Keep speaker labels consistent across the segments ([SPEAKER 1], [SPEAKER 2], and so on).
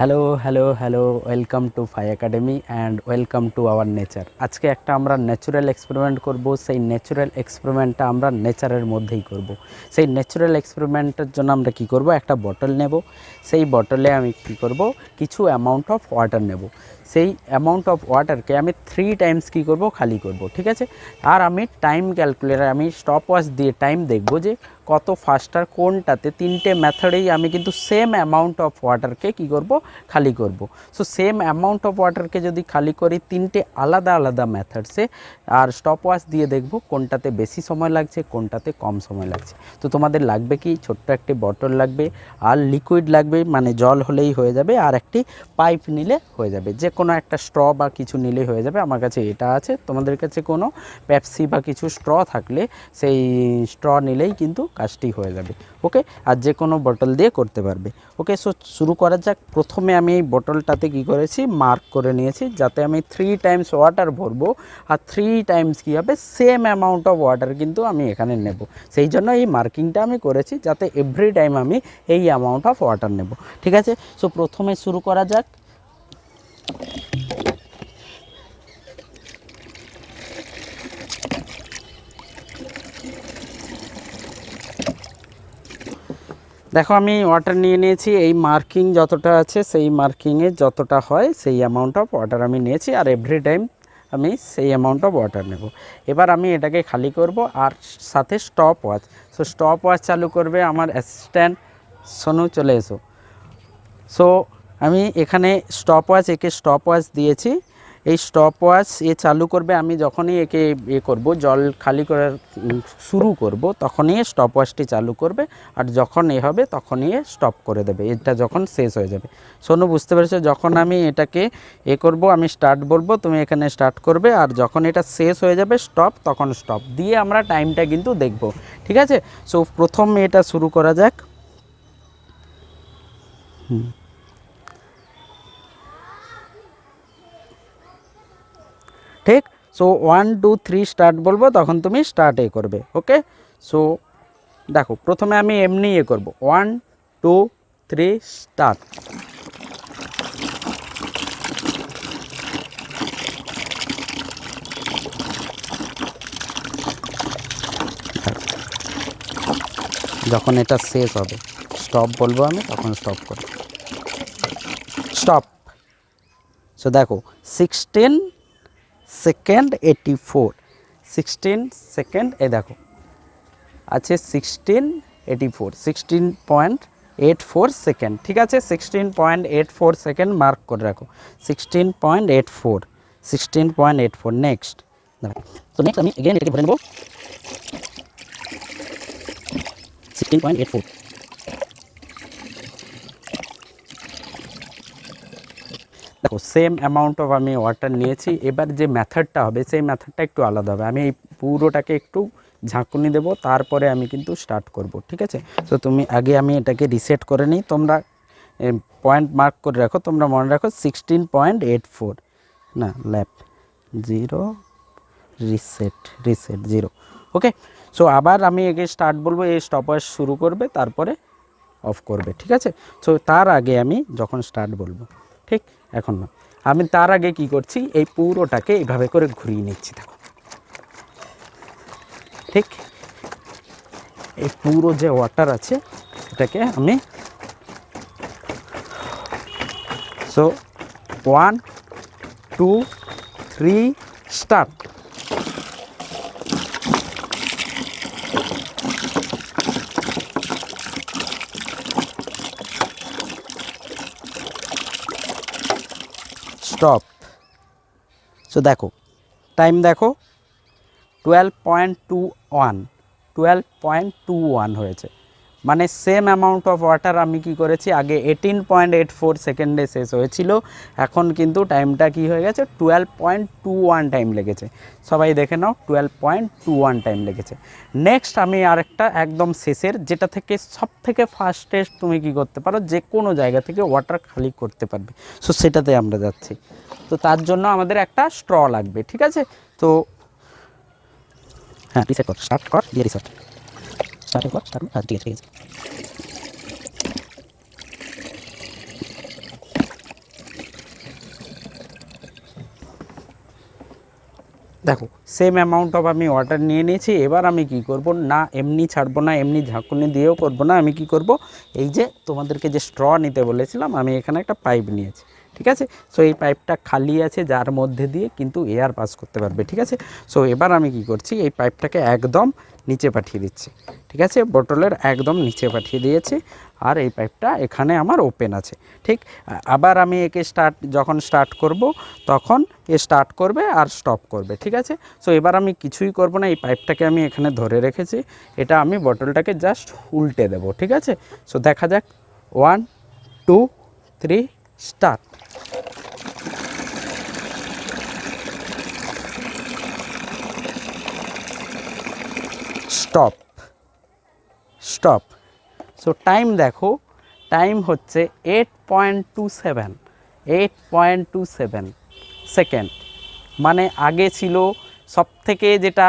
[SPEAKER 1] Hello hello hello welcome to Phi academy and welcome to our nature আজকে একটা আমরা natural experiment করব, সেই ন্যাচুরাল এক্সপেরিমেন্টটা আমরা নেচারের মধ্যেই করব। সেই ন্যাচুরাল এক্সপেরিমেন্টের জন্য আমরা কি করব? একটা বটল নেব। সেই বটলে আমি কি করব? কিছু অ্যামাউন্ট অফ ওয়াটার নেব। সেই অ্যামাউন্ট অফ ওয়াটারকে আমি থ্রি টাইমস কি করব? খালি করব, ঠিক আছে? আর আমি টাইম ক্যালকুলেটার আমি স্টপ ওয়াচ দিয়ে টাইম দেখব যে কত ফাস্টার কোনটাতে তিনটে মেথডেই আমি কিন্তু সেম অ্যামাউন্ট অফ ওয়াটারকে কি করব? খালি করব। সো সেম অ্যামাউন্ট অফ ওয়াটারকে যদি খালি করি, তিনটে আলাদা আলাদা মেথডসে আর স্টপ ওয়াচ দিয়ে দেখব কোনটাতে বেশি সময় লাগছে, কোনটাতে কম সময় লাগছে। তো তোমাদের লাগবে কি? ছোট্ট একটি বটল লাগবে, আর লিকুইড লাগবে মানে জল হলেই হয়ে যাবে, আর একটি পাইপ নিলে হয়ে যাবে। যে কোনো একটা স্ট্র বা কিছু নিলেই হয়ে যাবে, আমার কাছে এটা আছে। তোমাদের কাছে কোনো পেপসি বা কিছু স্ট্র থাকলে, সেই স্ট্র নিলেই কিন্তু কাজটি হয়ে যাবে। ওকে আর যে কোনো বটল দিয়ে করতে পারবে। ওকে সো শুরু করা যাক। প্রথমে আমি এই বটলটাতে কি করেছি? মার্ক করে নিয়েছি। যাতে আমি থ্রি টাইমস ওয়াটার ভরবো। আর থ্রি টাইমস কী হবে? সেম অ্যামাউন্ট অফ ওয়াটার কিন্তু আমি এখানে নেব। সেই জন্য এই মার্কিংটা আমি করেছি। যাতে এভরি টাইম আমি এই অ্যামাউন্ট অফ ওয়াটার নেব। ঠিক আছে? সো প্রথমে শুরু করা যাক। দেখো, আমি ওয়াটার নিয়ে নিয়েছি। এই মার্কিং যতটা আছে, সেই মার্কিংয়ে যতটা হয়, সেই অ্যামাউন্ট অফ ওয়াটার আমি নিয়েছি আর এভরি টাইম আমি সেই অ্যামাউন্ট অফ ওয়াটার নেব। এবার আমি এটাকে খালি করব আর সাথে stop watch so stop watch চালু করবে আমার অ্যাসিস্ট্যান্ট সোনু, চলে এসো। সো আমি এখানে স্টপ ওয়াচ একে স্টপ ওয়াচ দিয়েছি। এই স্টপ ওয়াচ এ চালু করবে, আমি যখনই একে এ করব, জল খালি করার শুরু করব, তখনই স্টপ ওয়াচটি চালু করবে, আর যখন এ হবে তখনই এ স্টপ করে দেবে, এটা যখন শেষ হয়ে যাবে। শোনো বুঝতে পেরেছ? যখন আমি এটাকে এ করব, আমি স্টার্ট বলব, তুমি এখানে স্টার্ট করবে, আর যখন এটা শেষ হয়ে যাবে স্টপ তখন স্টপ দিয়ে আমরা টাইমটা কিন্তু দেখব, ঠিক আছে? সো প্রথম এটা শুরু করা যাক। ঠিক? So one two three start বলব, তখন তুমি স্টার্ট এ করবে ওকে সো দেখো, প্রথমে আমি এমনি এ করব। ওয়ান টু থ্রি স্টার্ট যখন এটা শেষ হবে স্টপ বলব আমি, তখন স্টপ করব। স্টপ সো দেখো sixteen second eighty four, sixteen second এ দেখো, আছে sixteen eighty four, sixteen point eight four second, ঠিক আছে? Sixteen point eight four second mark করে রাখো। Sixteen point eight four, sixteen point eight four, next. তো next আমি again এটাকে ভরে নেব। Sixteen point eight four. দেখো সেম অ্যামাউন্ট অফ আমি ওয়াটার নিয়েছি। এবার যে মেথডটা হবে, সেই মেথডটা একটু আলাদা হবে। আমি এই পুরোটাকে একটু ঝাঁকুনি দেবো, তারপরে আমি কিন্তু স্টার্ট করব, ঠিক আছে? তো তুমি আগে আমি এটাকে রিসেট করে নিই। তোমরা পয়েন্ট মার্ক করে রাখো। তোমরা মনে রাখো সিক্সটিন পয়েন্ট এইট ফোর না lap zero reset reset zero okay so আবার আমি একে স্টার্ট বলব, এই স্টপওয়াচ শুরু করবে, তারপরে অফ করবে, ঠিক আছে? সো তার আগে আমি যখন স্টার্ট বলব, ঠিক? এখন না। আমি তার আগে কি করছি, এই পুরোটাকে এইভাবে করে ঘুরিয়ে নিচ্ছি, দেখো। ঠিক? এই পুরো যে ওয়াটার আছে, এটাকে আমি so one two three start stop so দেখো টাইম দেখো twelve point two one twelve point two one হয়েছে। মানে সেম অ্যামাউন্ট অফ ওয়াটার আমি কি করেছি? আগে এইটিন পয়েন্ট এইট ফোর সেকেন্ডে শেষ হয়েছিল। এখন কিন্তু টাইমটা কি হয়ে গেছে? Twelve point two one time লেগেছে। সবাই দেখে নাও twelve point two one time লেগেছে। নেক্সট আমি আরেকটা একদম শেষের, যেটা থেকে সব থেকে ফাস্টেস্ট তুমি কি করতে পারো? যে কোনো জায়গা থেকে ওয়াটার খালি করতে পারবে। সো সেটাতে আমরা যাচ্ছি। তো তার জন্য আমাদের একটা স্ট্র লাগবে, ঠিক আছে? তো হ্যাঁ রিসেট কর স্টার্ট কর, দিয়ে রিসেট স্টার্টিং ক্লক স্টার্ট হ্যাঁ ঠিক আছে দেখো সেম অ্যামাউন্ট অফ আমি অর্ডার নিয়ে নিয়েছি, এবার আমি কি করব? না, এমনি ছাড়বো না, এমনি ঝাঁকুনি দিয়েও করব না, আমি কি করব? এই যে তোমাদেরকে যে স্ট্র নিতে বলেছিলাম, আমি এখানে একটা পাইপ নিয়েছি, ঠিক আছে? সো এই পাইপটা খালি আছে যার মধ্যে দিয়ে কিন্তু এয়ার পাস করতে পারবে, ঠিক আছে? সো এবার আমি কি করছি? এই পাইপটাকে একদম নিচে পাঠিয়ে দিচ্ছি। ঠিক আছে? বোতলের একদম নিচে পাঠিয়ে দিয়েছি। আর এই পাইপটা এখানে আমার ওপেন আছে। ঠিক? আবার আমি একে স্টার্ট, যখন স্টার্ট করব, তখন এ স্টার্ট করবে আর স্টপ করবে। ঠিক আছে? সো এবার আমি কিছুই করব না। এই পাইপটাকে আমি এখানে ধরে রেখেছি। এটা আমি বোতলটাকে জাস্ট উল্টে দেব। ঠিক আছে? সো দেখা যাক। One two three start stop. Stop. So time দেখো টাইম হচ্ছে eight point two seven eight point two seven second মানে আগে ছিল সব থেকে যেটা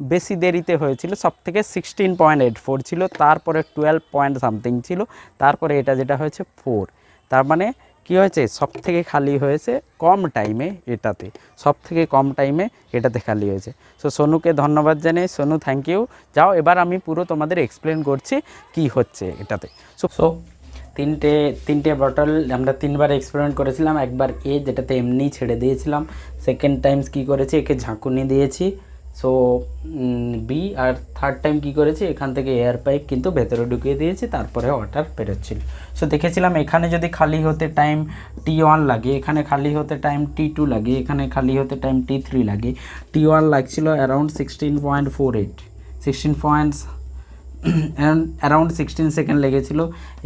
[SPEAKER 1] বেশি দেরিতে হয়েছিল সব থেকে সিক্সটিন পয়েন্ট এইট ফোর ছিল, তারপরে টুয়েলভ পয়েন্ট সামথিং ছিল, তারপরে এটা যেটা হয়েছে ফোর তার মানে কী হয়েছে? সব থেকে খালি হয়েছে কম টাইমে এটাতে। সব থেকে কম টাইমে এটাতে খালি হয়েছে। সো সোনুকে ধন্যবাদ জানাই সোনু থ্যাংক ইউ যাও, এবার আমি পুরো তোমাদের এক্সপ্লেন করছি কি হচ্ছে এটাতে। সো সো তিনটে তিনটে বটল আমরা তিনবার এক্সপেরিমেন্ট করেছিলাম। একবার এ, যেটাতে এমনি ছেড়ে দিয়েছিলাম। সেকেন্ড টাইমস কি করেছি? একে ঝাঁকুনি দিয়েছি। সো বি আর থার্ড টাইম কি করেছি? এখান থেকে এয়ার পাইপ কিন্তু ভেতরে ঢুকিয়ে দিয়েছি, তারপরে ওয়াটার বেরোচ্ছিল। সো দেখেছিলাম এখানে যদি খালি হতে টাইম টি ওয়ান লাগে, এখানে খালি হতে টাইম টি টু লাগে, এখানে খালি হতে টাইম টি থ্রি লাগে টি ওয়ান লাগছিল around sixteen point four eight sixteen points around sixteen second লেগেছিল।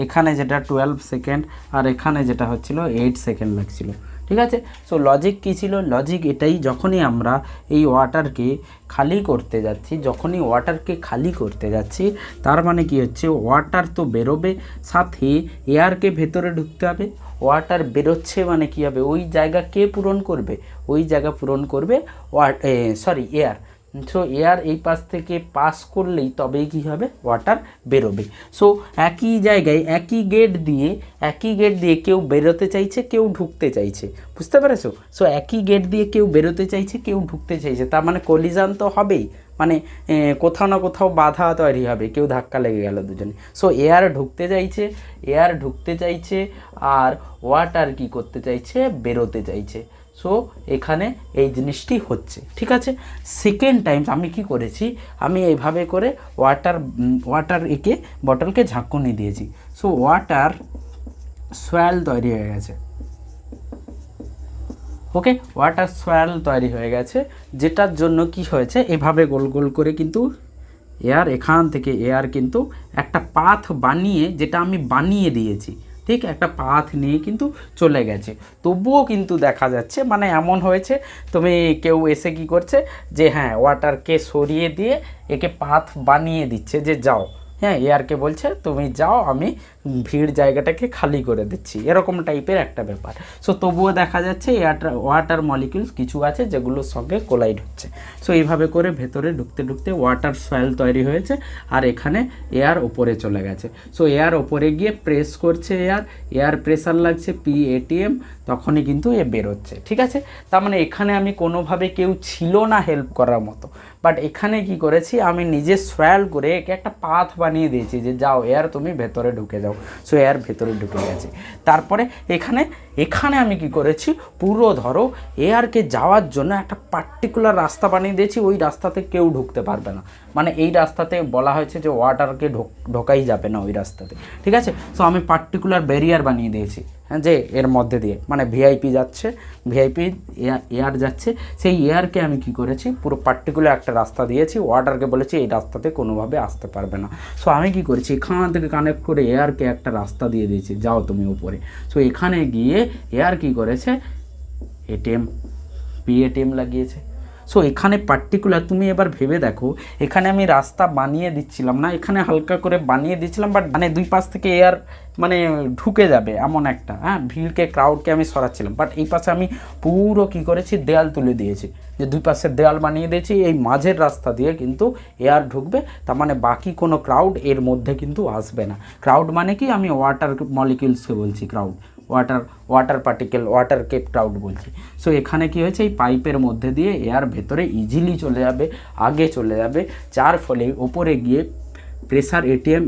[SPEAKER 1] এখানে যেটা টুয়েলভ সেকেন্ড আর এখানে যেটা হচ্ছিল এইট সেকেন্ড লাগছিল। ঠিক আছে? সো লজিক কী ছিল? লজিক এটাই যখনই আমরা এই ওয়াটারকে খালি করতে যাচ্ছি, যখনই ওয়াটারকে খালি করতে যাচ্ছি, তার মানে কি হচ্ছে? ওয়াটার তো বেরোবে, সাথে এয়ারকে ভেতরে ঢুকতে হবে। ওয়াটার বেরোচ্ছে মানে কী হবে? ওই জায়গা কে পূরণ করবে? ওই জায়গা পূরণ করবে what sorry air so air এই পাশ থেকে পাস করলেই তবেই কী হবে? ওয়াটার বেরোবে। সো একই জায়গায় একই গেট দিয়ে, একই গেট দিয়ে কেউ বেরোতে চাইছে, কেউ ঢুকতে চাইছে। বুঝতে পেরেছ? সো একই গেট দিয়ে কেউ বেরোতে চাইছে, কেউ ঢুকতে চাইছে। তার মানে কলিজান তো হবেই। মানে কোথাও না কোথাও বাধা তৈরি হবে। কেউ ধাক্কা লেগে গেল দুজনে। সো এয়ার ঢুকতে চাইছে এয়ার ঢুকতে চাইছে, আর ওয়াটার কি করতে চাইছে? বেরোতে চাইছে। সো এখানে এই জিনিসটি হচ্ছে। ঠিক আছে? সেকেন্ড টাইম আমি কি করেছি? আমি এইভাবে করে ওয়াটার ওয়াটার একে বটলকে ঝাঁকুনি দিয়েছি। সো ওয়াটার সোয়াল তৈরি হয়ে গেছে। ওকে ওয়াটার সোয়াল তৈরি হয়ে গেছে। যেটার জন্য কি হয়েছে? এভাবে গোল গোল করে কিন্তু এয়ার এখান থেকে এয়ার কিন্তু একটা পাথ বানিয়ে, যেটা আমি বানিয়ে দিয়েছি। ঠিক একটা পাথ নিয়ে কিন্তু চলে গেছে। তবুও কিন্তু দেখা যাচ্ছে মানে এমন হয়েছে, তুমি কেউ এসে কি করছে যে হ্যাঁ ওয়াটারকে সরিয়ে দিয়ে একে পাথ বানিয়ে দিচ্ছে যে যাও। হ্যাঁ এয়ারকে বলছে, তুমি যাও, আমি ভিড় জায়গাটাকে খালি করে দিচ্ছি। এরকম টাইপের একটা ব্যাপার। সো তবুও দেখা যাচ্ছে এয়ারটা ওয়াটার মলিকিউলস কিছু আছে যেগুলোর সঙ্গে কোলাইড হচ্ছে। সো এইভাবে করে ভেতরে ঢুকতে ঢুকতে ওয়াটার সয়েল তৈরি হয়েছে, আর এখানে এয়ার ওপরে চলে গেছে। সো এয়ার ওপরে গিয়ে প্রেস করছে এয়ার এয়ার প্রেসার লাগছে পি এটিএম তখনই কিন্তু এ বেরোচ্ছে, ঠিক আছে? তার মানে এখানে আমি কোনোভাবে কেউ ছিল না হেল্প করার মতো। বাট এখানে কি করেছি? আমি নিজে সোয়াল করে একে একটা পাথ বানিয়ে দিয়েছি যে, যাও এয়ার তুমি ভেতরে ঢুকে যাও। সো এয়ার ভেতরে ঢুকে গেছে। তারপরে এখানে এখানে আমি কি করেছি? পুরো ধরো এয়ারকে যাওয়ার জন্য একটা পার্টিকুলার রাস্তা বানিয়ে দিয়েছি। ওই রাস্তাতে কেউ ঢুকতে পারবে না। মানে এই রাস্তাতে বলা হয়েছে যে ওয়াটারকে ঢোক, ঢোকাই যাবে না ওই রাস্তাতে। ঠিক আছে? সো আমি পার্টিকুলার ব্যারিয়ার বানিয়ে দিয়েছি। যে এর মধ্যে দিয়ে। মানে ভিআইপি যাচ্ছে ভিআইপি এয়ার যাচ্ছে। সেই এয়ারকে আমি কি করেছি, পুরো পার্টিকুলার একটা রাস্তা দিয়েছি ওয়াটারকে বলেছি, এই রাস্তাতে কোনোভাবে আসতে পারবে না। সো আমি কি করেছি, এখান থেকে কানেক্ট করে এয়ারকে একটা রাস্তা দিয়ে দিয়েছি, যাও তুমি উপরে। সো এখানে গিয়ে এয়ার কি করেছে এটিএম পিএটিএম লাগিয়েছে। সো এখানে পার্টিকুলার তুমি এবার ভেবে দেখো, এখানে আমি রাস্তা বানিয়ে দিচ্ছিলাম না, এখানে হালকা করে বানিয়ে দিচ্ছিলাম বাট মানে দুই পাশ থেকে এয়ার মানে ঢুকে যাবে এমন একটা হ্যাঁ? ভিড়কে ক্রাউডকে আমি সরাচ্ছিলাম বাট এই পাশে আমি পুরো কি করেছি, দেয়াল তুলে দিয়েছি। যে দুই পাশে দেয়াল বানিয়ে দিয়েছি, এই মাঝের রাস্তা দিয়ে কিন্তু এয়ার ঢুকবে, তার মানে বাকি কোনো ক্রাউড এর মধ্যে কিন্তু আসবে না। ক্রাউড মানে কি? আমি ওয়াটার মলিকিউলসকে বলছি crowd water water particle water kept out বলছি। সো এখানে কি হয়েছে? এই পাইপের মধ্যে দিয়ে এয়ার ভেতরে ইজিলি চলে যাবে, আগে চলে যাবে। যার ফলে ওপরে গিয়ে প্রেসার এটিএম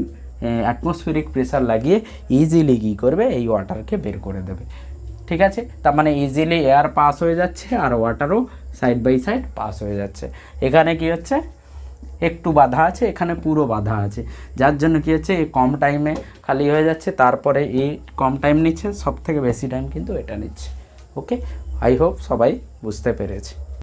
[SPEAKER 1] অ্যাটমসফিরিক প্রেসার লাগিয়ে ইজিলি কী করবে? এই ওয়াটারকে বের করে দেবে। ঠিক আছে? তার মানে ইজিলি এয়ার পাস হয়ে যাচ্ছে আর ওয়াটারও সাইড বাই সাইড পাস হয়ে যাচ্ছে। এখানে কি হচ্ছে? একটু বাধা আছে, এখানে পুরো বাধা আছে। যার জন্য কি হচ্ছে, এই কম টাইমে খালি হয়ে যাচ্ছে, তারপরে এই কম টাইম নিচ্ছে সব থেকে বেশি টাইম কিন্তু এটা নিচ্ছে। ওকে আই হোপ সবাই বুঝতে পেরেছে।